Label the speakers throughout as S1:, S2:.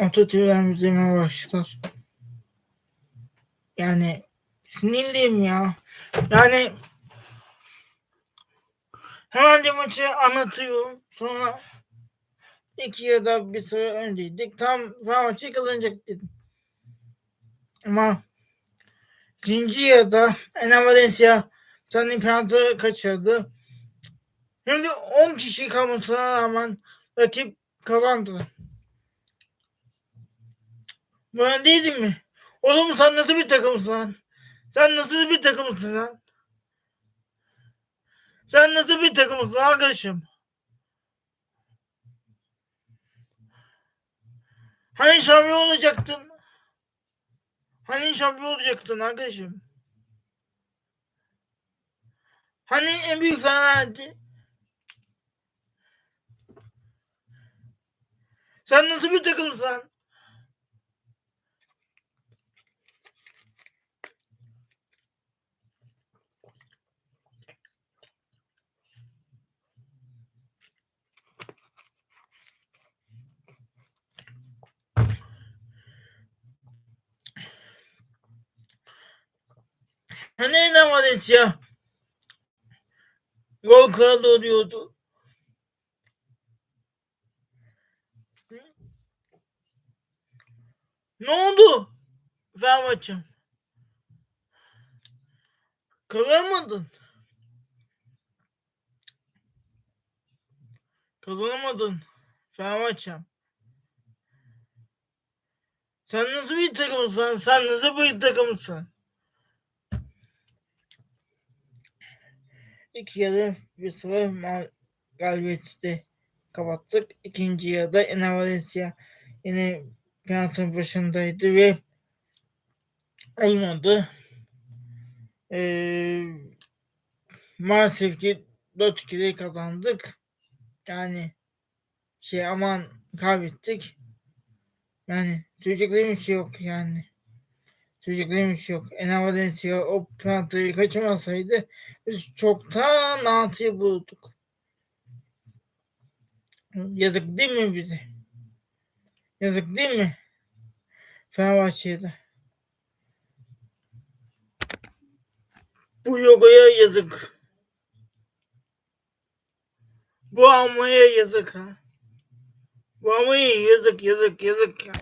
S1: ototürden üzerine başlar. Yani sinirliyim ya. Yani hemen de maçı anlatıyorum. Sonra iki ya da bir süre önceydik. Tam Fenerbahçe kazanacak dedim. Ama ikinci yarıda Enem Valencia tane penaltı kaçırdı. Şimdi 10 kişi kalmasına rağmen rakip kazandı. Böyle değildin mi? Oğlum sen nasıl bir takımsın lan? Sen nasıl bir takımsın lan? Sen nasıl bir takımsın arkadaşım? Hani şampiyon olacaktın? Hani şampiyon olacaktın arkadaşım? Hani en büyük Fener'di? Sen nasıl bir takımsın Valencia? Gol. Hı? Ne oldu? Fenerbahçe'm. Kazanamadın. Kazanamadın. Fenerbahçe'm. Sen nasıl bir takımsın? Sen nasıl bir takımsın? İlk yarı bir sıfır mal galibiyeti kapattık. İkinci yarıda Ener Valencia yine penaltının başındaydı ve olmadı. Ee, maalesef ki 4-2'de kazandık. Yani şey aman kaybettik. Yani söyleyeceklerim bir şey yok yani. Söyleyeceklerim bir şey yok. Ener Valencia o penaltıyı kaçırmasaydı biz çoktan altıya bulduk. Yazık değil mi bize? Yazık değil mi? Fenerbahçe'de. Bu yogaya yazık. Bu almaya yazık ha. Bu almaya yazık yazık yazık ya.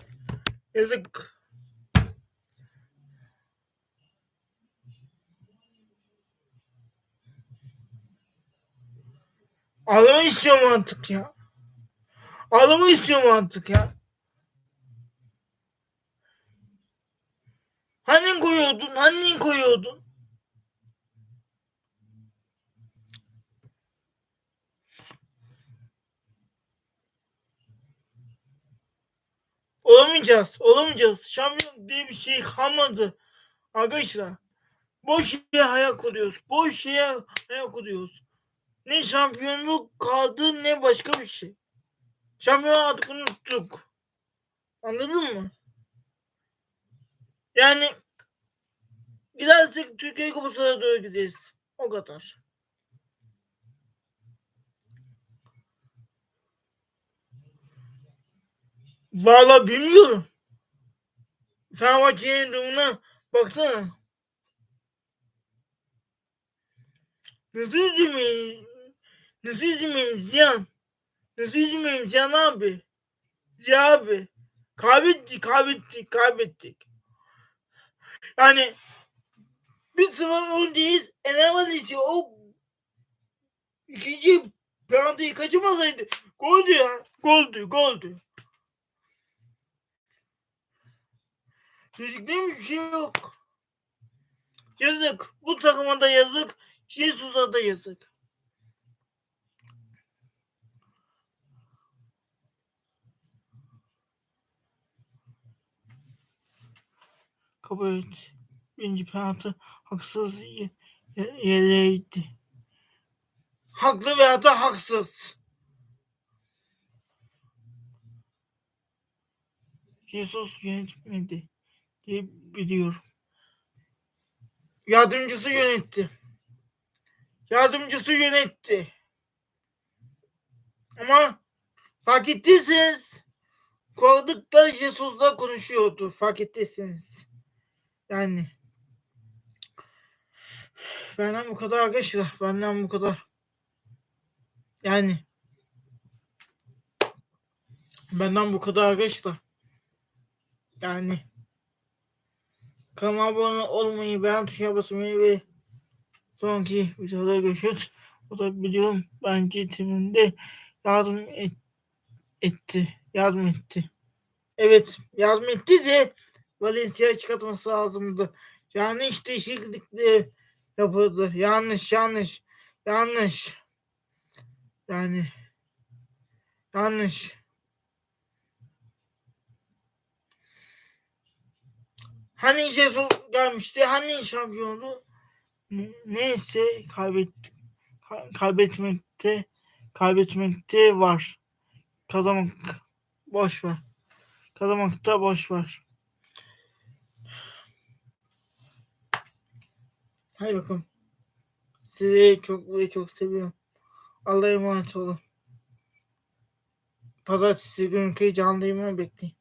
S1: Yazık. Ağlama istiyorum artık ya. Ağlama istiyorum artık ya. Hani koyuyordun? Hani koyuyordun? Olamayacağız. Olamayacağız. Şampiyon diye bir şey kalmadı. Arkadaşlar. Boş şeye hayal kuruyoruz. Boş şeye hayal kuruyoruz. Ne şampiyonluk kaldı ne başka bir şey. Şampiyon artık unuttuk. Anladın mı? Yani gidersek Türkiye Kupası'na doğru gideriz. O kadar. Valla bilmiyorum. Fenerbahçe'nin durumuna baksana. Nasıl üzülmeyeyim? Nasıl üzülmeyeyim Ziyan? Nasıl üzülmeyeyim Ziyan abi? Ziya abi. Kaybettik, kaybettik, kaybettik. Yani bir sıfır öndeyiz. Enemediyse o ikinci penaltıyı kaçırmasaydı goldü ya. Goldü, goldü. Çocukların bir şey yok. Yazık. Bu takıma da yazık. Jesus'a da yazık. Kabul et. Birinci penaltı haksız ye- ye- yere gitti. Haklı veya da haksız. Jesus yönetmedi diye biliyorum. Yardımcısı yönetti. Yardımcısı yönetti. Ama fark ettiyseniz Korktukta Jesus'la konuşuyordu fark ettiyseniz. Yani benden bu kadar arkadaşlar. Benden bu kadar. Yani benden bu kadar arkadaşlar. Yani kanalıma abone olmayı, beğen tuşuna basmayı ve sonraki videoda görüşürüz. O da biliyorum bence timinde yardım et, etti. Yardım etti. Evet yardım etti de Valencia çıkartması lazımdı. Yanlış değişiklikler yapıldı. Yanlış yanlış yanlış. Yani yanlış. Hani Jesus gelmişti? Hani şampiyondu? Ne- Neyse kaybettik. Ka- kaybetmekte kaybetmekte var. Kazanmak boş ver. Kazanmakta boş ver. Hadi bakalım. Sizi çok ve çok seviyorum. Allah'a emanet olun. Pazartesi günkü canlı yayımı bekleyin.